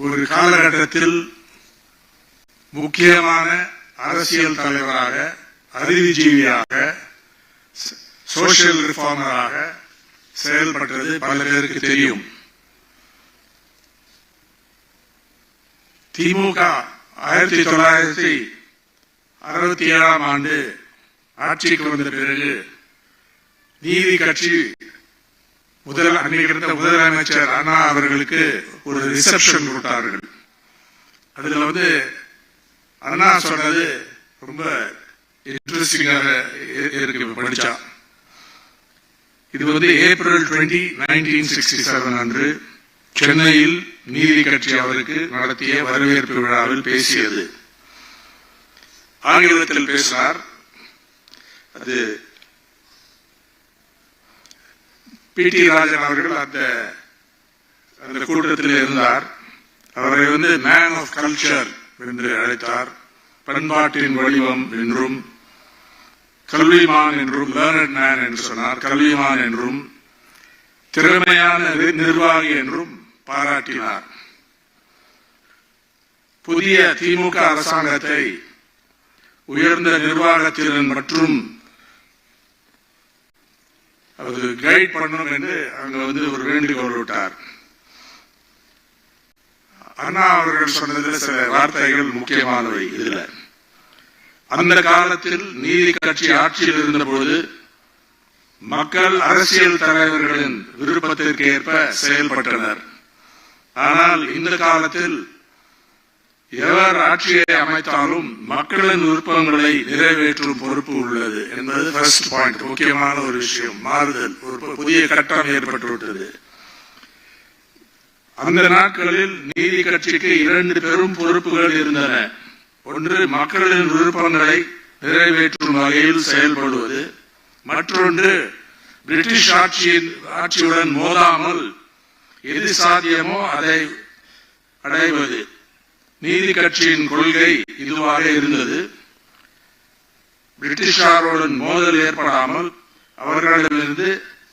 ஒரு காலகட்டத்தில் முக்கியமான அரசியல் தலைவராக அறிவுஜீவியாக சோசியல் ரிஃபார்மராக செயல்பட்டது பல பேருக்கு தெரியும். திமுக ஆயிரத்தி தொள்ளாயிரத்தி அறுபத்தி ஏழாம் ஆண்டு ஆட்சிக்கு வந்த பிறகு நீதி கட்சி முதல் அன்னைக்கு இருந்த முதலமைச்சர் அண்ணா அவர்களுக்கு ஒரு ரிசப்ஷன் கொடுத்தார்கள். அதுல வந்து அண்ணா சொன்னது ரொம்ப இன்ட்ரெஸ்டிங்காக இருக்கு படிச்சா இது வந்து April twenty nineteen sixty seven அன்று சென்னையில் நீதி கட்சி அவருக்கு நடத்திய வரவேற்பு விழாவில் பேசியது. ஆங்கிலத்தில் பேசினார். அது பி. டி. ராஜன் அவர்கள் அந்த அந்த கூட்டத்தில் இருந்தார். அவரை வந்து மேன் ஆஃப் கல்ச்சர் என்று அழைத்தார். பண்பாட்டின் வடிவம் என்றும் கல்விமான் என்றும் லேர்னட் மேன் என்று சொன்னார். கல்விமான் என்றும் திறமையான நிர்வாகி என்றும் பாராட்டினார். புதிய திமுக அரசாங்கத்தை உயர்ந்த நிர்வாகத்திறன் மற்றும் அது கைட் பண்ணணும் என்று அங்க வந்து ஒரு வேண்டுகோள் விட்டார். அண்ணா அவர்கள் சொன்னதில் சில வார்த்தைகள் முக்கியமானவை இதுல. அந்த காலத்தில் நீதி கட்சி ஆட்சியில் இருந்தபோது மக்கள் அரசியல் தலைவர்களின் விருப்பத்திற்கு ஏற்ப செயல்பட்டனர். ஆனால் இந்த காலத்தில் எவர் ஆட்சியை அமைத்தாலும் மக்களின் விருப்பங்களை நிறைவேற்றும் பொறுப்பு உள்ளது. என்பது ஃபர்ஸ்ட் பாயிண்ட் முக்கியமான ஒரு விஷயம். மாறுதல். ஒரு புதிய கட்டம் ஏற்பட்டுவிட்டது. அந்த நாட்களில் நீதி கட்சிக்கு இரண்டு பெரும் பொறுப்புகள் இருந்தன. ஒன்று மக்களின் விருப்பங்களை நிறைவேற்றும் வகையில் செயல்படுவது. மற்றொன்று பிரிட்டிஷ் ஆட்சியின் ஆட்சியுடன் மோதாமல் எது சாத்தியமோ அதை அடைவது. நீதி கட்சியின் கொள்கை இதுவாக இருந்தது. பிரிட்டிஷாருடன் மோதல் ஏற்படாமல் அவர்களிடமிருந்து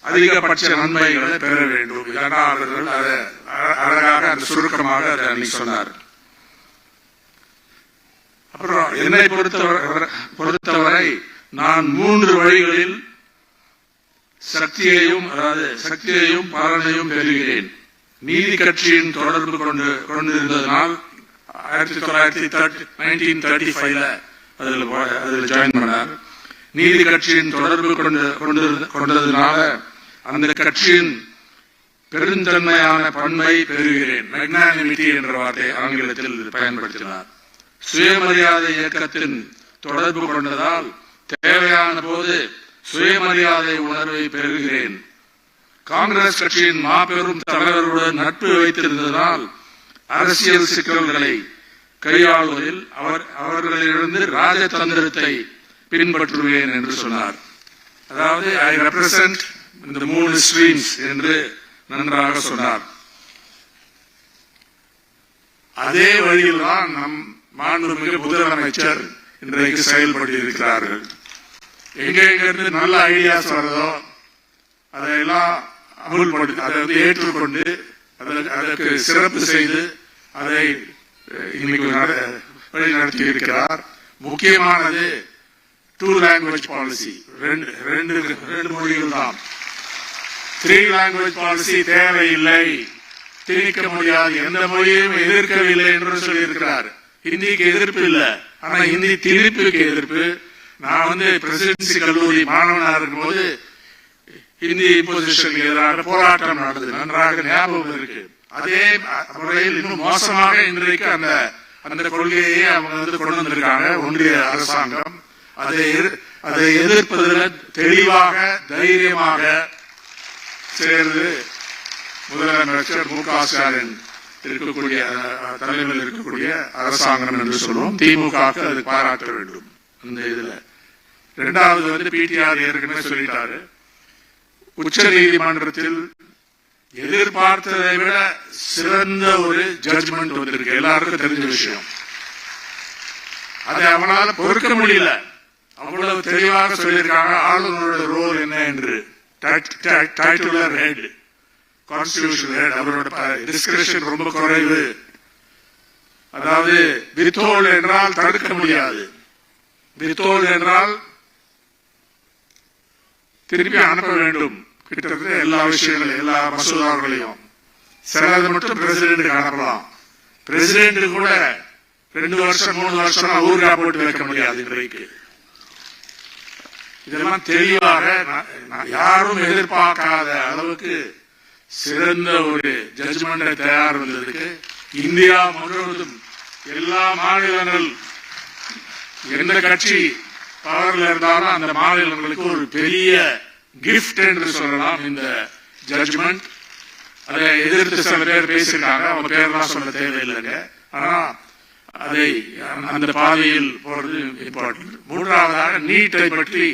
அதிகபட்ச நன்மைகளை பெற வேண்டும். இல்லைன்னா அவர்கள் அதை அழகாக அந்த சுருக்கமாக அதை அன்னைக்கு சொன்னார். அப்புறம் என்னை பொறுத்தவரை பொறுத்தவரை நான் மூன்று வழிகளில் சக்தியையும் அதாவது சக்தியையும் பலனையும் பெறுகிறேன். நீதி கட்சியின் தொடர்பு கொண்டு கொண்டிருந்ததனால் ஆயிரத்தி தொள்ளாயிரத்தி தேர்ட்டி நைன்டீன் தேர்ட்டி ஃபைவ்ல அதில் அதில் ஜாயின் பண்ணார். நீதி கட்சியின் தொடர்பு கொண்டு கொண்டதுனால அந்த கட்சியின் பெருந்தன்மையான பண்பை பெறுகிறேன். மெக்னானிமிட்டி என்ற வார்த்தை ஆங்கிலத்தில் பயன்படுத்தினார். சுயமரியாதை இயக்கத்தின் தொடர்பு கொண்டதால் தேவையான போது சுயமரியாதை உணர்வை பெறுகிறேன். காங்கிரஸ் கட்சியின் மாபெரும் தலைவர்களுடன் நட்பு வைத்திருந்ததால் அரசியல் சிக்கல்களை கையாளுவதில் அவர் அவர்களிலிருந்து ராஜதந்திரத்தை பின்பற்றுவேன் என்று சொன்னார். அதாவது ஐ ரெப்ரசன்ட் இந்த மூணு ஸ்ட்ரீம்ஸ் என்று நன்றாக சொன்னார். அதே வழியில் தான் நம் மாண்புமிகு முதலமைச்சர் இன்றைக்கு செயல்பட்டு இருக்கிறார்கள் எங்க எங்க நல்ல ஐடியாஸ் வருதோ அதையெல்லாம் அமுல்படுத்தி அதை வந்து ஏற்றுக்கொண்டு அதற்கு சிறப்பு செய்து அதை இன்னைக்கு வழி நடத்தி இருக்கிறார் முக்கியமானது டூ லாங்குவேஜ் பாலிசி ரெண்டு ரெண்டு ரெண்டு மொழிகள் தான். த்ரீ லாங்குவேஜ் பாலிசி தேவையில்லை. திணிக்க முடியாது. எந்த மொழியும் எதிர்க்கவில்லை என்று சொல்லியிருக்கிறார். ஹிந்திக்கு எதிர்ப்பு இல்லை. ஆனா ஹிந்தி திணிப்புக்கு எதிர்ப்பு. நான் வந்து பிரசிடென்சி கல்லூரி மாணவனாக இருக்கும்போது ஹிந்தி பொசிஷனுக்கு எதிராக போராட்டம் நடந்தது. நன்றாக ஞாபகம் இருக்கு. அதே முறையில் இன்னும் மோசமாக இன்றைக்கு அந்த அந்த கொள்கையை அவங்க வந்து கொண்டு வந்திருக்காங்க. ஒன்றிய அரசாங்கம். அதை அதை எதிர்ப்பதில் தெளிவாக தைரியமாக சேர்ந்து முதலமைச்சர் மு க ஸ்டாலின் இருக்கக்கூடிய தலைமையில் இருக்கக்கூடிய அரசாங்கம் என்று சொல்லுவோம். திமுக அது பாராட்ட வேண்டும். அந்த இதுல. இரண்டாவது வந்து பிடிஆர் ஏற்கனவே சொல்லிட்டாரு. உச்ச நீதிமன்றத்தில் எதிர்பார்த்ததை விட சிறந்த ஒரு ஜட்ஜ்மெண்ட் வந்திருக்கு. எல்லாருக்கும் தெரிஞ்ச விஷயம். அதை அவனால பொறுக்க முடியல. அவ்வளவு தெளிவாக சொல்லியிருக்காங்க. ஆளுநரோட ரோல் என்ன என்று. டைட்டிலர் ஹெட் கான்ஸ்டிடியூஷன் ஹெட் அவரோட டிஸ்கிரிப்ஷன் ரொம்ப குறைவு. அதாவது வித்தோல் என்றால் தடுக்க முடியாது. வித்தோல் என்றால் திருப்பி அனுப்ப வேண்டும். கிட்டத்தட்ட எல்லா விஷயங்களையும் எல்லா மசோதாக்களையும். சிலது மட்டும் பிரசிடென்ட் அனுப்பலாம் பிரசிடென்ட் கூட ரெண்டு வருஷம் மூணு வருஷம் ஊர்கா போட்டு வைக்க முடியாது இன்றைக்கு. இதெல்லாம் தெளிவாக நான்- யாரும் எதிர்பார்க்காத அளவுக்கு சிறந்த ஒரு ஜட்ஜ்மெண்டை தயார் வந்ததுக்கு இந்தியா முழுவதும் எல்லா மாநிலங்கள் எந்த கட்சி பவர்ல இருந்தாலும் அந்த மாநிலங்களுக்கு ஒரு பெரிய கிஃப்ட் என்று சொல்லலாம் இந்த ஜட்ஜ்மெண்ட் அதை எதிர்த்து சில பேர் பேசியிருக்காங்க. அவங்க பேர்லாம் சொல்ல தேவையில்லைங்க. ஆனா அதை அந்த பாதையில் போறது இம்பார்ட்டன்ட் மூன்றாவதாக நீட்டை பற்றி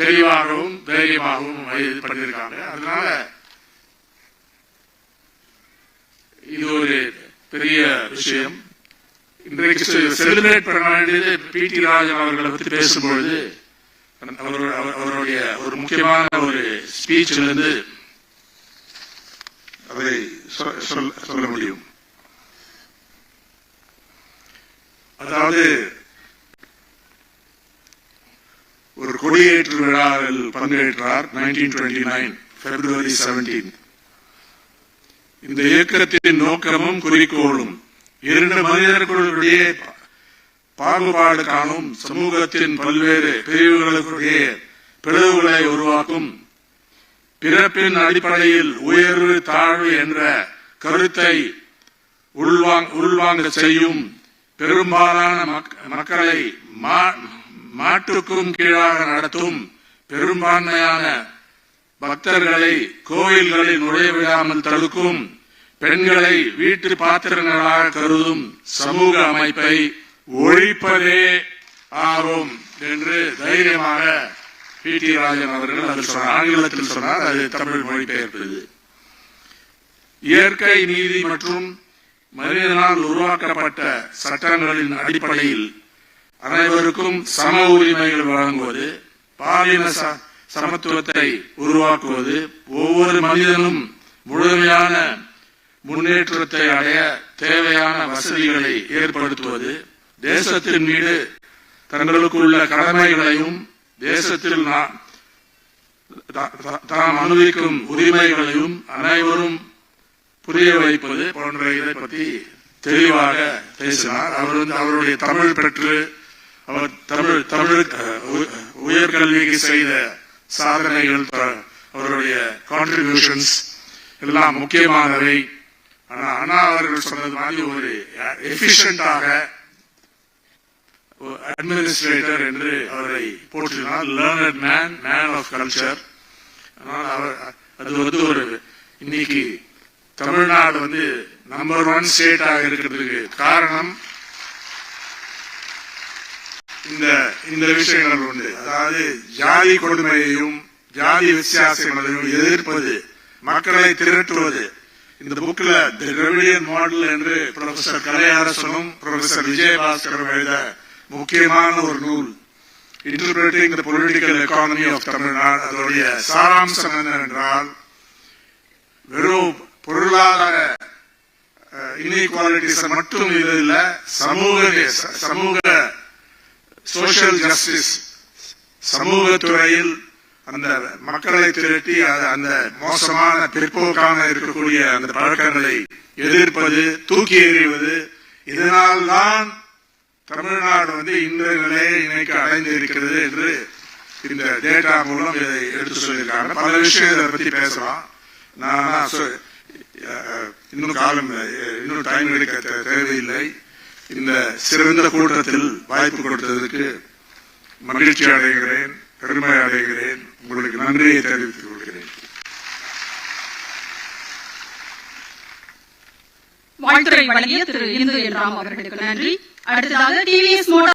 தெளிவாகவும் தைரியமாகவும் இது பண்ணியிருக்காங்க. அதனால இது ஒரு பெரிய விஷயம். இன்றைக்கு செலிபிரேட் பண்ண வேண்டியது பி டி ராஜன் அவர்களை பற்றி பேசும்பொழுது அவருடைய ஒரு முக்கியமான ஒரு ஸ்பீச்சிலிருந்து அதை சொல்ல- சொல்ல முடியும். அதாவது ஒரு கொடியேற்று விழாவில் பங்கேற்றார் 1929 பிப்ரவரி 17 இந்த இயக்கத்தின் நோக்கமும் குறிக்கோளும் இரண்டு மனிதர்களுடைய பாகுபாடு காணும் சமூகத்தின் பல்வேறு பிரிவுகளுக்கிடையே பிளவுகளை உருவாக்கும். பிறப்பின் அடிப்படையில் உயர்வு தாழ்வு என்ற கருத்தை உள்வாங்க செய்யும் பெரும்பாலான மக்- மக்களை மா- மாட்டுக்கும் கீழாக நடத்தும் பெரும்பான்மையான பக்தர்களை கோயில்களில் நுழைய விடாமல் தடுக்கும் பெண்களை வீட்டு பாத்திரங்களாக கருதும் சமூக அமைப்பை ஒழிப்பதே ஆகும் என்று தைரியமாக பி டி ராஜன் அவர்கள் அதில் சொன்னார். ஆங்கிலத்தில் சொன்னார். அது தமிழ் மொழிபெயர்ப்பது இயற்கை நீதி மற்றும் மனிதனால் உருவாக்கப்பட்ட சட்டங்களின் அடிப்படையில் அனைவருக்கும் சம உரிமைகள் வழங்குவது பாலின ச- சமத்துவத்தை உருவாக்குவது ஒவ்வொரு மனிதனும் முழுமையான முன்னேற்றத்தை அடைய தேவையான வசதிகளை ஏற்படுத்துவது தேசத்தின் மீது தங்களுக்குள்ள கடமைகளையும் தேசத்தில் தா- தாம் அனுபவிக்கும் உரிமைகளையும் அனைவரும் புரிய வைப்பது போன்ற இதை பற்றி தெளிவாக பேசினார். அவர் வந்து அவருடைய தமிழ் பெற்று அவர் தமிழ் தமிழ் உயர்கல்விக்கு செய்த சாதனைகள் த- அவருடைய கான்ட்ரிபியூஷன்ஸ் எல்லாம் முக்கியமானவை. ஆனா அண்ணா அவர்கள் சொன்னது மாதிரி ஒரு எஃபிஷியண்டாக அட்மினிஸ்ட்ரேட்டர் என்று அவரை போற்றினார் learned man man of culture ஆனால் அவர் அது வந்து ஒரு இன்னைக்கு தமிழ்நாடு வந்து நம்பர் ஒன் ஸ்டேட்டாக இருக்கிறதுக்கு காரணம் இந்த இந்த விஷயங்கள் உண்டு. அதாவது ஜாதி கொடுமையையும் ஜாதி வித்தியாசங்களையும் எதிர்ப்பது மக்களை திரட்டுவது. இந்த புக்ல தி திராவிடியன் மாடல் என்று ப்ரொஃபசர் கலையரசனும் ப்ரொஃபசர் விஜயபாஸ்கரும் எழுத முக்கியமான ஒரு நூல். Interpreting the political economy of Tamil Nadu அதோடைய சாராம்சம் என்னவென்றால் வெறும் பொருளாதார இன்இக்வாலிட்டிஸ் மட்டும் இது இல்லை சமூக சமூக சோசியல் ஜஸ்டிஸ் சமூகத்துறையில் அந்த மக்களை திரட்டி அது- அந்த மோசமான பிற்போக்கான இருக்கக்கூடிய அந்த பழக்கங்களை எதிர்ப்பது தூக்கி எறிவது இதனால்தான் தமிழ்நாடு வந்து இந்த நிலையை இன்னைக்கு அடைந்து இருக்கிறது என்று இந்த டேட்டா மூலம் இதை எடுத்து சொல்லியிருக்காங்க. பல விஷயம் இதை பத்தி பேசலாம். நான் இன்னும் காலம் இன்னும் டைம் எடுக்க தேவையில்லை. இந்த சிறந்த கூட்டத்தில் வாய்ப்பு கொடுத்ததற்கு மகிழ்ச்சி அடைகிறேன் பெருமை அடைகிறேன். உங்களுக்கு நன்றியை தெரிவித்துக் கொள்கிறேன். வாழ்த்துறை வழங்கிய திரு இந்து என் ராம் அவர்களுக்கு நன்றி. அடுத்ததாக டிவிஎஸ் மோட்டார்